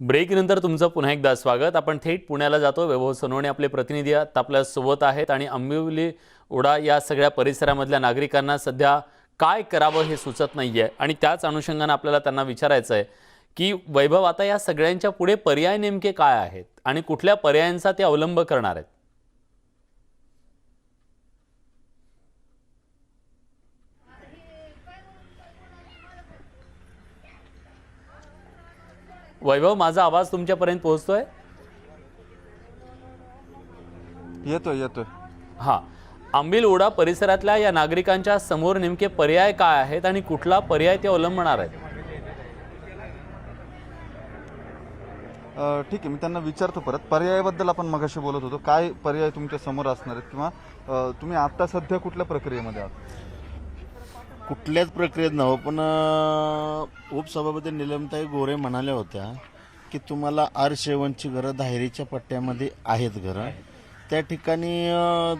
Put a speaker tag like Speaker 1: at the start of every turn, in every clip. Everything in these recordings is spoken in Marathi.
Speaker 1: ब्रेकनंतर तुमचं पुन्हा एकदा स्वागत. आपण थेट पुण्याला जातो. वैभव सोनवणे आपले प्रतिनिधी आता आपल्यासोबत आहेत आणि आंबिवली उडा या सगळ्या परिसरामधल्या नागरिकांना सध्या काय करावं हे सुचत नाही आहे आणि त्याच अनुषंगानं आपल्याला त्यांना विचारायचं आहे की वैभव आता या सगळ्यांच्या पुढे पर्याय नेमके काय आहेत? आणि कुठल्या पर्यायांचा ते अवलंब करणार आहेत? वैभव माझा आवाज तुमच्यापर्यंत पोहोचतोय?
Speaker 2: येतोय येतोय.
Speaker 1: हा. आंबिल ओढा परिसरातल्या या नागरिकांच्या समोर नेमके पर्याय काय आहेत आणि कुठला पर्याय ते अवलंबणार आहेत?
Speaker 2: ठीक आहे मी त्यांना विचारतो परत. पर्यायाबद्दल आपण मगाशी बोलत होतो. काय पर्याय तुमच्यासमोर असणार आहेत? किंवा तुम्ही आता सध्या कुठल्या प्रक्रियेमध्ये आहात?
Speaker 3: कुठल्याच प्रक्रियेत नव्हं पण अं, उपसभापती निलमताई गोरे म्हणाल्या होत्या की तुम्हाला आर शेवनची घरं धायरीच्या पट्ट्यामध्ये आहेत घरं. त्या ठिकाणी अं,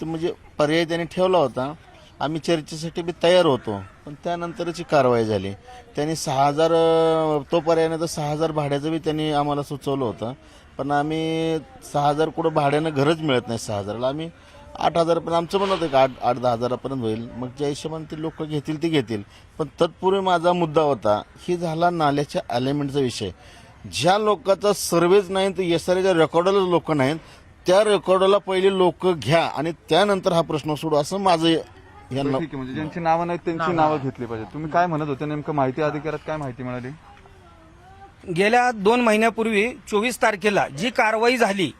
Speaker 3: ते म्हणजे पर्याय त्यांनी ठेवला होता. आम्ही चर्चेसाठी बी तयार होतो पण त्यानंतरची कारवाई झाली. त्यांनी सहा हजार अं, तो पर्याय तर सहा हजार भाड्याचं बी त्यांनी आम्हाला सुचवलं होतं. पण आम्ही सहा हजार कुठं भाड्यानं घरच मिळत नाही सहा हजाराला. आम्ही आठ हजारपर्यंत आमचं म्हणत होतं की आठ आठ दहा हजारापर्यंत होईल. मग ज्या हिशोबाने ते लोक घेतील ते घेतील. पण तत्पूर्वी माझा मुद्दा होता ही झाला नाल्याच्या अलाइनमेंटचा विषय. ज्या लोकांचा सर्वेच नाही तर एस आर रेकॉर्डला लोक नाहीत त्या रेकॉर्डला पहिले लोक घ्या आणि त्यानंतर हा प्रश्न सोडू असं माझं यांना
Speaker 2: ठीक आहे. म्हणजे ज्यांची नावं नाहीत त्यांची नावं घेतली पाहिजे तुम्ही काय म्हणत होते? नेमकं माहिती अधिकारात काय माहिती मिळाली?
Speaker 4: गेल्या दोन महिन्यापूर्वी चोवीस तारखेला जी कारवाई झाली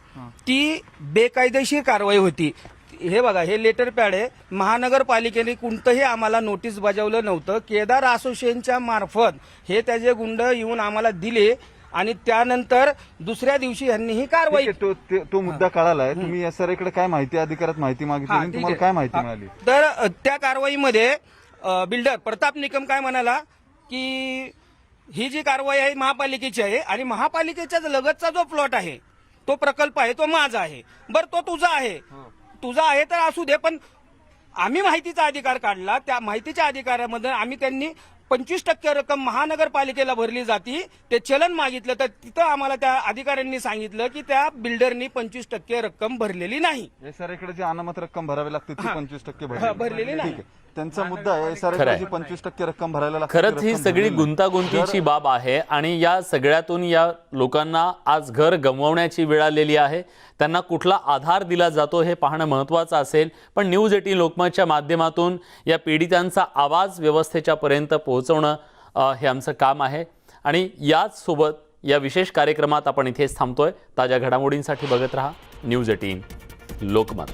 Speaker 4: ती बेकायदेशीर कारवाई होती. हे बघा हे लेटर पॅड आहे. महानगरपालिकेने कोणतंही आम्हाला नोटीस बजावलं नव्हतं. केदार असोसिएशनच्या मार्फत हे त्याचे गुंड येऊन आम्हाला दिले आणि त्यानंतर दुसऱ्या दिवशी यांनी ही कारवाई
Speaker 2: ठीक आहे, तो ते- तो मुद्दा कळालाय. तुम्ही एस आरकडे काय माहिती अधिकारात माहिती मागितली
Speaker 4: हा,
Speaker 2: आणि
Speaker 4: ठीक
Speaker 2: तुम्हाला
Speaker 4: आहे.
Speaker 2: काय माहिती
Speaker 4: हा.
Speaker 2: मिळाली?
Speaker 4: तर अ, त्या कारवाईमध्ये अ, बिल्डर प्रताप निकम काय म्हणाला की ही जी कारवाई आहे महापालिकेची आहे आणि महापालिकेच्या लगतचा जो प्लॉट आहे तो प्रकल्प आहे तो माझा आहे. बर तो तुझा आहे. तुझा आहे तर असू दे पण आम्ही माहितीचा अधिकार काढला. त्या माहितीच्या अधिकारामध्ये आम्ही त्यांनी पंचवीस टक्के रक्कम महानगरपालिकेला भरली जाती. ते चलन मागितलं तर तिथं आम्हाला त्या अधिकाऱ्यांनी सांगितलं की त्या बिल्डरनी पंचवीस टक्के रक्कम भरलेली नाही.
Speaker 2: एस आरकडे जी अनामत रक्कम भरावी लागते ती पंचवीस टक्के भरली
Speaker 4: भरलेली नाही.
Speaker 2: त्यांचा मुद्दा आहे पंचवीस टक्के रक्कम भरायला
Speaker 1: खरंच ही सगळी. गुंतागुंतीची बाब आहे आणि या सगळ्यातून या लोकांना आज घर गमवण्याची वेळ आलेली आहे. त्यांना कुठला आधार दिला जातो हे पाहणं महत्त्वाचं असेल. पण न्यूज एटीन लोकमतच्या माध्यमातून या पीडितांचा आवाज व्यवस्थेच्या पर्यंत पोहोचवणं हे आमचं काम आहे. आणि याच सोबत या विशेष कार्यक्रमात आपण इथेच थांबतोय. ताज्या घडामोडींसाठी बघत राहा न्यूज एटीन लोकमत.